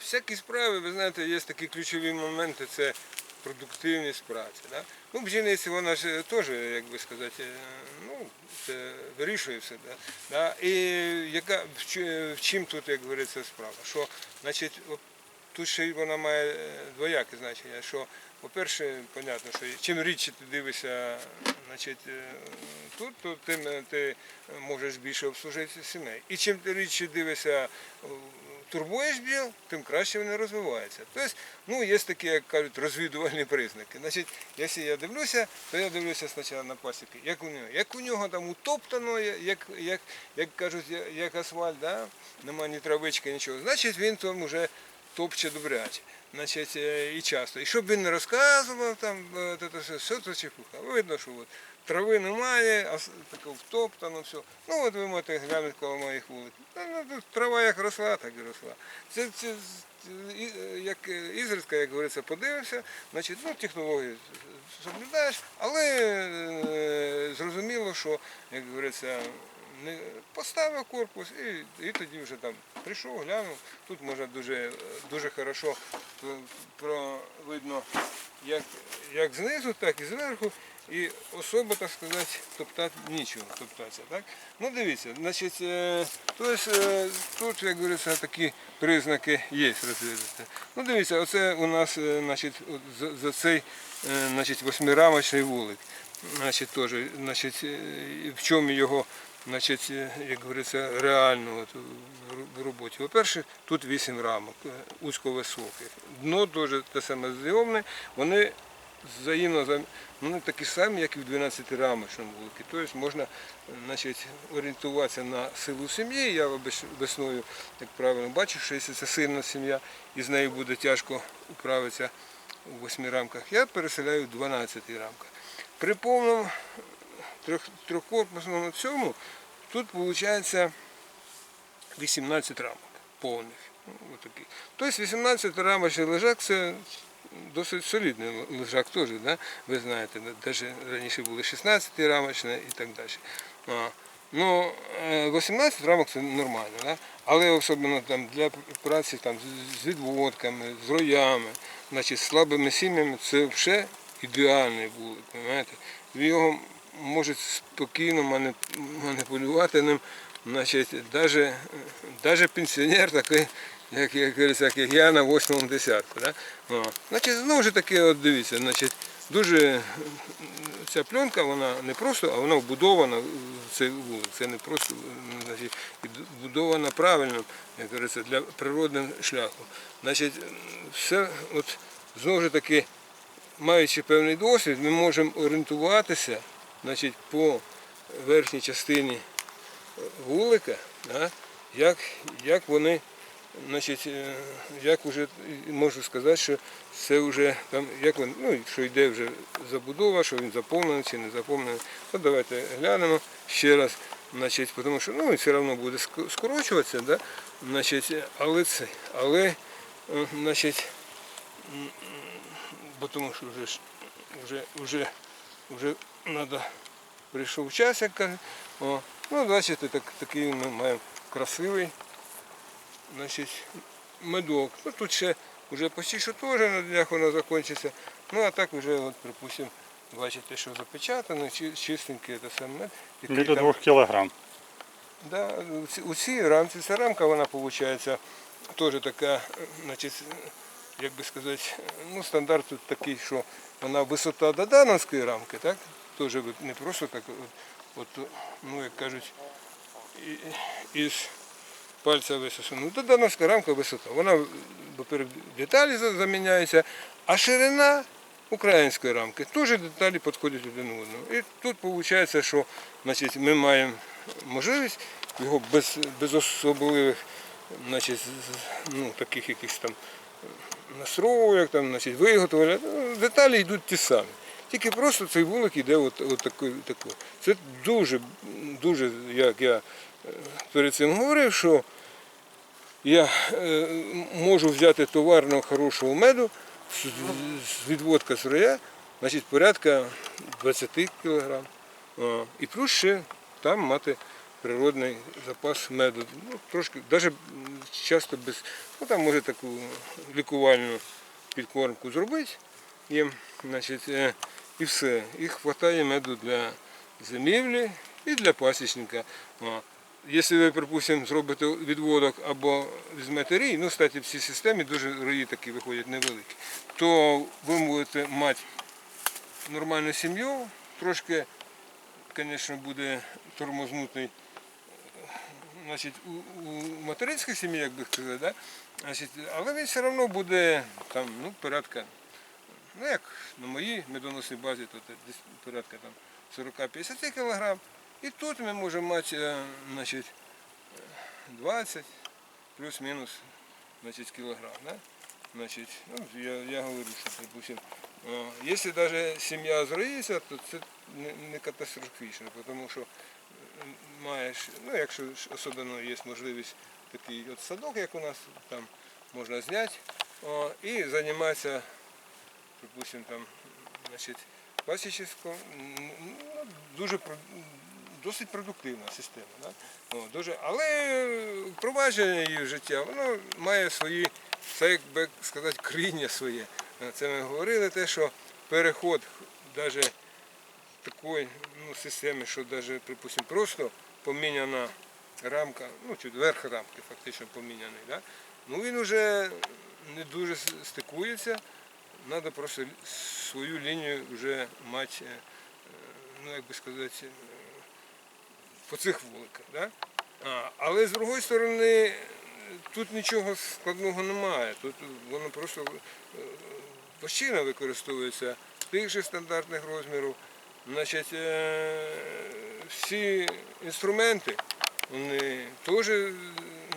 всякі справи, ви знаєте, є такі ключові моменти, це продуктивність праці. Да? Ну, бджільниця, вона ж теж, як би сказати, е, ну, це вирішує все. Да? Да? І яка, в, чим тут, як говориться, справа? Що, значить, от тут ще вона має е, двояке значення, що, по-перше, понятно, що чим рідше ти дивишся значить, е, тут, то тим е, ти можеш більше обслужити сімей. І чим рідше дивишся, е, турбуєш бджіл, тим краще вони розвиваються. Тобто, ну, є такі, як кажуть, розвідувальні признаки. Значить, якщо я дивлюся, то я дивлюся спочатку на пасіки, як у нього, як у нього там утоптано, як, як, як кажуть, як асфальт, да? нема ні травички, нічого. Значить, він там вже топче добряче. Значить, е, і часто. І щоб він не розказував там, е, все, це чепуха. Видно, що от, трави немає, а таке втоптано все. Ну от ви можете глянути коло моїх вулиць. Ну, трава як росла, так і росла. Це, це е, як ізредка, як говориться, подивився, значить, ну, технологію соблюдаєш, але зрозуміло, що, як говориться, поставив корпус і, і тоді вже там прийшов, глянув. Тут можна дуже, дуже хорошо про, про видно як, як знизу, так і зверху. І особо, так сказати, топтати нічого топтатися. Так? Ну дивіться, значить, е, то есть, е, тут, як говориться, такі признаки є розвідати. Ну дивіться, оце у нас е, значить, за, цей е, значить, восьмирамочний вулик. Значить, теж, значить, е, в чому його значить, е, як говориться, реально от, в роботі. По-перше, тут вісім рамок, е, узьковисоких. Дно дуже те саме зйомне, вони взаємно ну, такі самі, як і в 12 рамочному вуликі. Тобто можна значить, орієнтуватися на силу сім'ї. Я весною, як правильно, бачу, що якщо це сильна сім'я і з нею буде тяжко управитися у восьми рамках, я переселяю в 12 рамках. При повному трьох- трьохкорпусному цьому тут виходить 18 рамок повних. Ну, отакі. Тобто 18 рамочний лежак це досить солідний лежак теж, да? ви знаєте, навіть раніше були 16 рамочні і так далі. Ну, е, 18 рамок це нормально, да? але особливо там для праці там, з- відводками, з роями, значить, з слабими сім'ями це вже ідеальний вулик? Його можуть спокійно маніпулювати ним, значить, навіть, навіть пенсіонер такий, як, як, як, як я на восьмому десятку. Да? О. Значить, знову ж таки, от дивіться, значить, дуже ця пленка, вона не просто, а вона вбудована в цей вулик. Це не просто значить, вбудована правильно, як говориться, для природним шляхом. Значить, все, от, знову ж таки, маючи певний досвід, ми можемо орієнтуватися значить, по верхній частині вулика, да, як, як вони, значить, е, як вже можу сказати, що це вже там, як він, ну, що йде вже забудова, що він заповнений чи не заповнений. От давайте глянемо ще раз. Значить, тому що ну, все одно буде скорочуватися, да? значить, але це, але, е, значить, бо тому що вже вже, вже, вже треба, прийшов час, як кажуть. О, ну, бачите, так, такий ми маємо красивий значить, медок. Ну, тут ще вже почти що теж на днях воно закінчиться. Ну, а так вже, от, припустимо, бачите, що запечатано, чистенький це сам мед. який Біля там- кілограм. Да, у ці- у цій рамці, ця рамка, вона виходить теж така, значить, як би сказати, ну, стандарт тут такий, що вона висота додановської рамки, так? Теж не просто так, от, ну, як кажуть, із пальця висосано. Ну, додановська рамка висота. Вона, деталі за- заміняються, а ширина української рамки теж деталі підходять один одному. І тут виходить, що значить, ми маємо можливість його без, без особливих значить, ну, таких якихось там настроєк, там, значить, виготовлення. Деталі йдуть ті самі. Тільки просто цей вулик йде от, от такий, такий. Це дуже, дуже, як я е, перед цим говорив, що я е, можу взяти товарного хорошого меду з, відводка з роя, значить порядка 20 кг. І плюс ще там мати природний запас меду. Ну, трошки, навіть часто без, ну там може таку лікувальну підкормку зробити їм, значить, е, і все. І вистачає меду для зимівлі і для пасічника. Якщо ви, припустимо, зробите відводок або візьмете рій, ну, кстати, в цій системі дуже рої такі виходять невеликі, то ви будете мати нормальну сім'ю, трошки, звісно, буде тормознутий значить, у, у материнській сім'ї, як би сказати, да? значить, але він все одно буде там, ну, порядка, ну як на моїй медоносній базі, то десь порядка там 40-50 кг. І тут ми можемо мати е, значить, 20 плюс-мінус кілограм. Да? Значить, ну, я, я говорю, що припустим, е, якщо навіть сім'я зроїться, то це не, не катастрофічно, тому що маєш, ну якщо особливо є можливість такий от садок, як у нас, там можна зняти о, і займатися, припустимо, там, значить, пасічництвом, ну, дуже досить продуктивна система. Да? О, дуже, але впровадження її життя, воно має свої, це як би сказати, кріння своє. Це ми говорили те, що переход навіть такої ну, системи, що навіть, припустимо, просто поміняна рамка, ну чуть верх рамки фактично поміняний, да? ну він вже не дуже стикується, треба просто свою лінію вже мати, е, е, ну як би сказати, е, по цих вуликах. Да? А, але з другої сторони, е, тут нічого складного немає. Тут воно просто е, площина використовується тих же стандартних розмірів. Значить, е, всі інструменти, вони теж, е,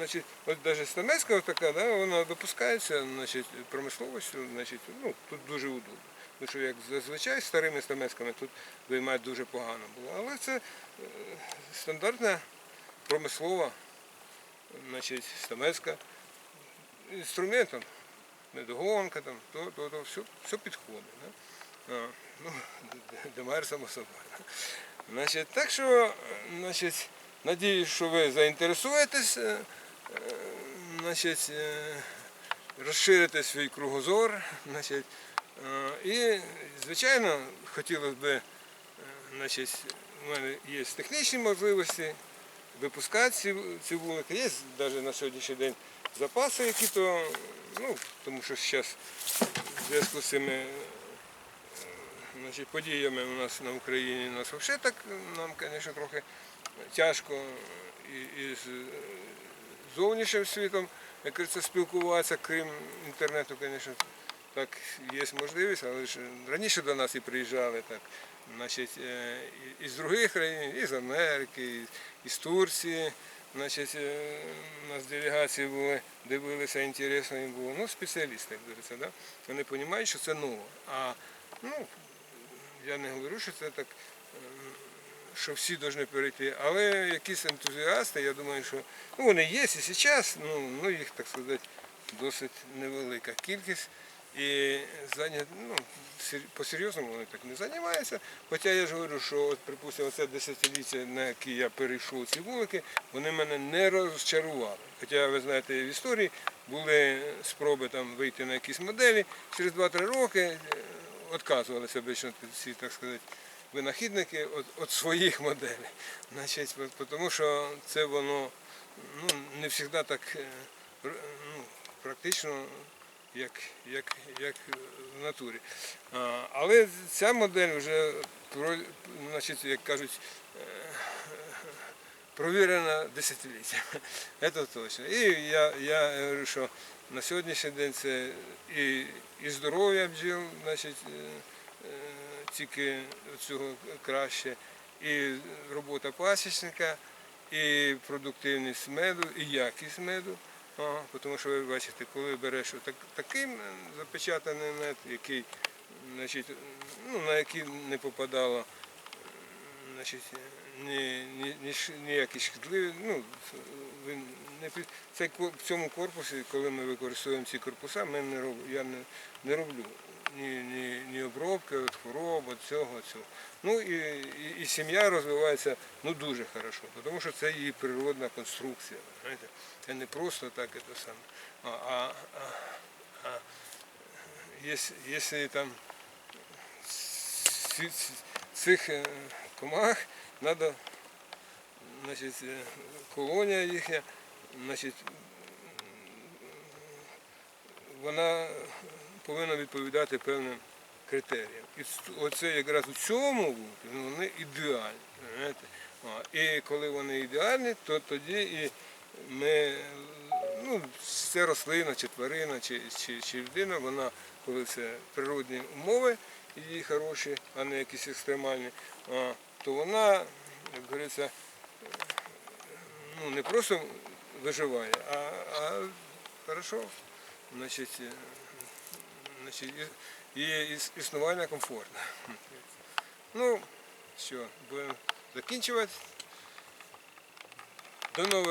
значить, от навіть стамеська така, да, вона допускається значить, промисловістю, значить, ну, тут дуже удобно. Тому що як зазвичай старими стамесками тут виймати дуже погано було. Але це е, стандартна промислова, значить, стамеска. Інструментом, медогонка, там, то, то, то все, все підходить. Да? А, ну, Демар само собою. Значить, так що, е, значить, надіюсь, що ви заінтересуєтесь, е, значить, е, розширите свій кругозор. Значить, е, і, звичайно, хотілося б, е, значить, у мене є технічні можливості випускати ці, ці вулики. Є навіть на сьогоднішній день запаси, які то, ну, тому що зараз в зв'язку з цими значить, подіями у нас на Україні у нас взагалі так нам, звісно, трохи тяжко і, і з зовнішнім світом, як говориться, спілкуватися, крім інтернету, звісно, так є можливість, але ж раніше до нас і приїжджали так, значить, е, із других країн, і з Америки, із Турції. Значить, е, у нас делегації були, дивилися, інтересно їм було. Ну, спеціалісти, як говориться, да? вони розуміють, що це ново. А ну, я не говорю, що це так, е, що всі повинні перейти, але якісь ентузіасти, я думаю, що ну, вони є і зараз, ну, ну їх, так сказати, досить невелика кількість. І зайнят, ну, по-серйозному вони так не займаються. Хоча я ж говорю, що, от, припустимо, це десятиліття, на яке я перейшов ці вулики, вони мене не розчарували. Хоча, ви знаєте, в історії були спроби там вийти на якісь моделі, через 2-3 роки е, відказувалися обично ці, так сказати, винахідники від, від своїх моделей. Значить, от, тому що це воно ну, не завжди так е, ну, практично як, як, як в натурі. А, але ця модель вже значить, як кажуть, е, провірена десятиліття. Це точно. І я, я говорю, що на сьогоднішній день це і, і здоров'я бджіл, значить, е, тільки цього краще, і робота пасічника, і продуктивність меду, і якість меду. Ага, тому що ви бачите, коли береш отак, такий запечатаний мед, який, значить, ну, на який не попадало значить, ні, ні, ні, ніякі шкідливі, ну, не кор- в цьому корпусі, коли ми використовуємо ці корпуса, ми не роб, я не, не роблю ні, ні, ні обробки від хвороб, від цього, цього. Ну і, і, і сім'я розвивається ну, дуже хорошо, тому що це її природна конструкція. Знаєте? Це не просто так це саме. А, а, а, а якщо, там цих е, комах треба, значить, е, колонія їхня, значить, вона повинна відповідати певним критеріям. І оце якраз у цьому бути, ну, вони ідеальні. Знаєте? І коли вони ідеальні, то тоді і ми, ну, це рослина, чи тварина, чи, чи, чи людина, вона, коли це природні умови, її хороші, а не якісь екстремальні, то вона, як говориться, ну, не просто виживає, а, а хорошо, значить, значить, і- і іс- існування комфортне. Ну, що, будемо закінчувати. До нових.